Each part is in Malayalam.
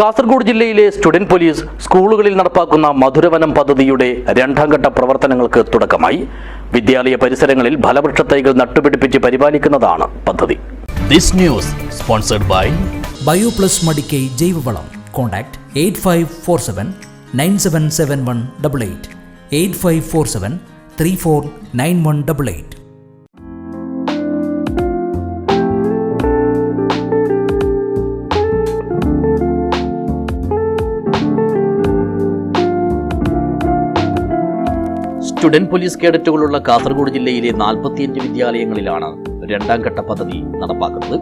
കാസർഗോഡ് ജില്ലയിലെ സ്റ്റുഡന്റ് പോലീസ് സ്കൂളുകളിൽ നടപ്പാക്കുന്ന മധുരവനം പദ്ധതിയുടെ രണ്ടാം ഘട്ട പ്രവർത്തനങ്ങൾക്ക് തുടക്കമായി. വിദ്യാലയ പരിസരങ്ങളിൽ ഫലവൃക്ഷ തൈകൾ നട്ടുപിടിപ്പിച്ച് പരിപാലിക്കുന്നതാണ് പദ്ധതി. This news sponsored by Bioplus Madikai ജൈവവളം. Contact eight five four seven nine seven seven one double eight. Eight five four seven three four nine one double eight. Student police കേഡറ്റുകളുള്ള Kasaragod ജില്ലയിലെ നാൽപ്പത്തിയഞ്ച് വിദ്യാലയങ്ങളിലാണ് രണ്ടാം ഘട്ട പദ്ധതി നടപ്പാക്കുന്നത്.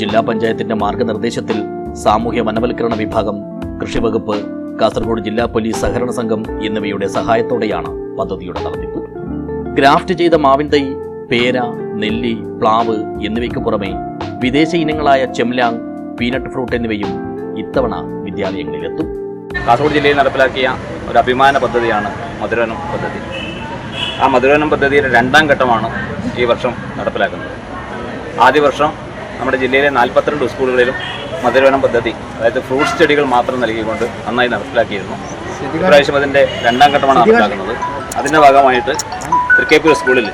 ജില്ലാ പഞ്ചായത്തിന്റെ മാർഗനിർദ്ദേശത്തിൽ സാമൂഹ്യ വനവൽക്കരണ വിഭാഗം കൃഷിവകുപ്പ് കാസർഗോഡ് ജില്ലാ പോലീസ് സഹകരണ സംഘം എന്നിവയുടെ സഹായത്തോടെയാണ് പദ്ധതിയുടെ നടത്തിപ്പ്. ഗ്രാഫ്റ്റ് ചെയ്ത മാവിൻ തൈ പേര നെല്ലി പ്ലാവ് എന്നിവയ്ക്ക് പുറമെ വിദേശ ഇനങ്ങളായ ചെംലാങ് പീനട്ട് ഫ്രൂട്ട് എന്നിവയും ഇത്തവണ വിദ്യാലയങ്ങളിലെത്തും. കാസർഗോഡ് ജില്ലയിൽ നടപ്പിലാക്കിയ ഒരു അഭിമാന പദ്ധതിയാണ് മധുരവനം പദ്ധതി. ആ മധുരവനം പദ്ധതിയുടെ രണ്ടാം ഘട്ടമാണ് ഈ വർഷം നടപ്പിലാക്കുന്നത്. ആദ്യ വർഷം നമ്മുടെ ജില്ലയിലെ നാൽപ്പത്തിരണ്ട് സ്കൂളുകളിലും മധുരവനം പദ്ധതി അതായത് ഫ്രൂട്ട്സ് ചെടികൾ മാത്രം നൽകിക്കൊണ്ട് നന്നായി നടപ്പിലാക്കിയിരുന്നു. ഇപ്രാവശ്യം അതിന്റെ രണ്ടാം ഘട്ടമാണ് നടപ്പിലാക്കുന്നത്. അതിന്റെ ഭാഗമായിട്ട് തൃക്കേപ്പൂർ സ്കൂളിൽ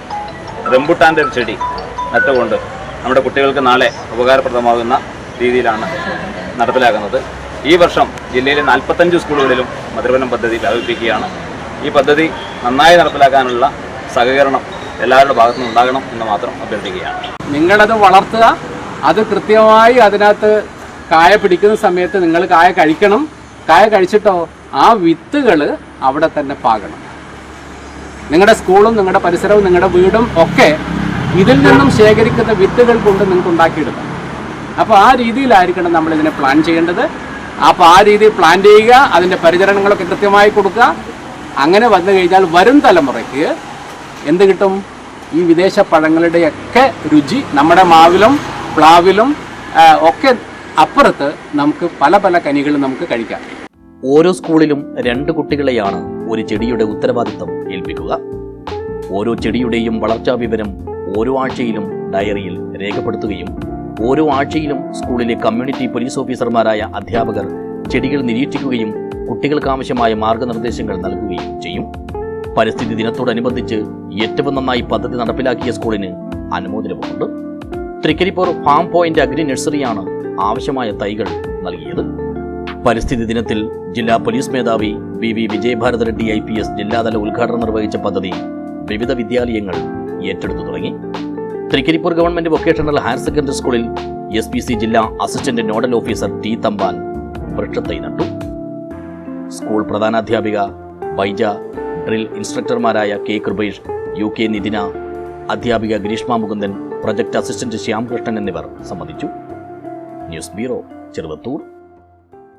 റെമ്പുട്ടാന്റെ ഒരു ചെടി നട്ടുകൊണ്ട് നമ്മുടെ കുട്ടികൾക്ക് നാളെ ഉപകാരപ്രദമാകുന്ന രീതിയിലാണ് നടപ്പിലാക്കുന്നത്. ഈ വർഷം ജില്ലയിലെ നാൽപ്പത്തഞ്ച് സ്കൂളുകളിലും മധുരവനം പദ്ധതി വ്യാപിപ്പിക്കുകയാണ്. ഈ പദ്ധതി നന്നായി നടപ്പിലാക്കാനുള്ള സഹകരണം എല്ലാവരുടെ ഭാഗത്തുനിന്ന് ഉണ്ടാകണം എന്ന് മാത്രം അഭ്യർത്ഥിക്കുകയാണ്. നിങ്ങളത് വളർത്തുക അത് കൃത്യമായി അതിനകത്ത് കായ പിടിക്കുന്ന സമയത്ത് നിങ്ങൾ കായ കഴിക്കണം. കായ കഴിച്ചിട്ടോ ആ വിത്തുകൾ അവിടെ തന്നെ പാകണം. നിങ്ങളുടെ സ്കൂളും നിങ്ങളുടെ പരിസരവും നിങ്ങളുടെ വീടും ഒക്കെ ഇതിൽ നിന്നും ശേഖരിക്കുന്ന വിത്തുകൾ കൊണ്ട് നിങ്ങൾക്ക് ഉണ്ടാക്കിയെടുക്കാം. അപ്പോൾ ആ രീതിയിലായിരിക്കണം നമ്മൾ ഇതിനെ പ്ലാൻ ചെയ്യേണ്ടത്. അപ്പോൾ ആ രീതിയിൽ പ്ലാൻ ചെയ്യുക അതിന്റെ പരിചരണങ്ങളൊക്കെ കൃത്യമായി കൊടുക്കുക. അങ്ങനെ വന്നു കഴിഞ്ഞാൽ വരും തലമുറയ്ക്ക് എന്ത് കിട്ടും? ഈ വിദേശ പഴങ്ങളുടെയൊക്കെ രുചി നമ്മുടെ മാവിലും പ്ലാവിലും ഒക്കെ അപ്പുറത്ത് നമുക്ക് പല പല കനികൾ നമുക്ക് കഴിക്കാം. ഓരോ സ്കൂളിലും രണ്ട് കുട്ടികളെയാണ് ഒരു ചെടിയുടെ ഉത്തരവാദിത്തം ഏൽപ്പിക്കുക. ഓരോ ചെടിയുടെയും വളർച്ചാ വിവരം ഓരോ ആഴ്ചയിലും ഡയറിയിൽ രേഖപ്പെടുത്തുകയും ഓരോ ആഴ്ചയിലും സ്കൂളിലെ കമ്മ്യൂണിറ്റി പോലീസ് ഓഫീസർമാരായ അധ്യാപകർ ചെടികൾ നിരീക്ഷിക്കുകയും കുട്ടികൾക്കാവശ്യമായ മാർഗനിർദ്ദേശങ്ങൾ നൽകുകയും ചെയ്യും. പരിസ്ഥിതി ദിനത്തോടനുബന്ധിച്ച് ഏറ്റവും നന്നായി പദ്ധതി നടപ്പിലാക്കിയ സ്കൂളിന് അനുമോദനവുമുണ്ട്. തൃക്കരിപ്പൂർ ഫാം പോയിന്റ് അഗ്രി നഴ്സറിയാണ് ആവശ്യമായ തൈകൾ നൽകിയത്. പരിസ്ഥിതി ദിനത്തിൽ ജില്ലാ പോലീസ് മേധാവി V V Vijayabharath Reddy I P S ജില്ലാതല ഉദ്ഘാടനം നിർവഹിച്ച പദ്ധതി വിവിധ വിദ്യാലയങ്ങൾ ഏറ്റെടുത്തു തുടങ്ങി. Thrikaripur government vocational higher secondary സ്കൂളിൽ എസ് പി സി ജില്ലാ assistant nodal officer T Thampan വൃക്ഷത്തൈ നട്ടു. സ്കൂൾ പ്രധാനാധ്യാപിക Baija drill ഇൻസ്ട്രക്ടർമാരായ K Kripesh U K Nithina അധ്യാപിക ഗ്രീഷ്മ മുകുന്ദൻ പ്രൊജക്ട് അസിസ്റ്റന്റ് ശ്യാംകൃഷ്ണൻ എന്നിവർ സംബന്ധിച്ചു. News bureau Cheruvathur.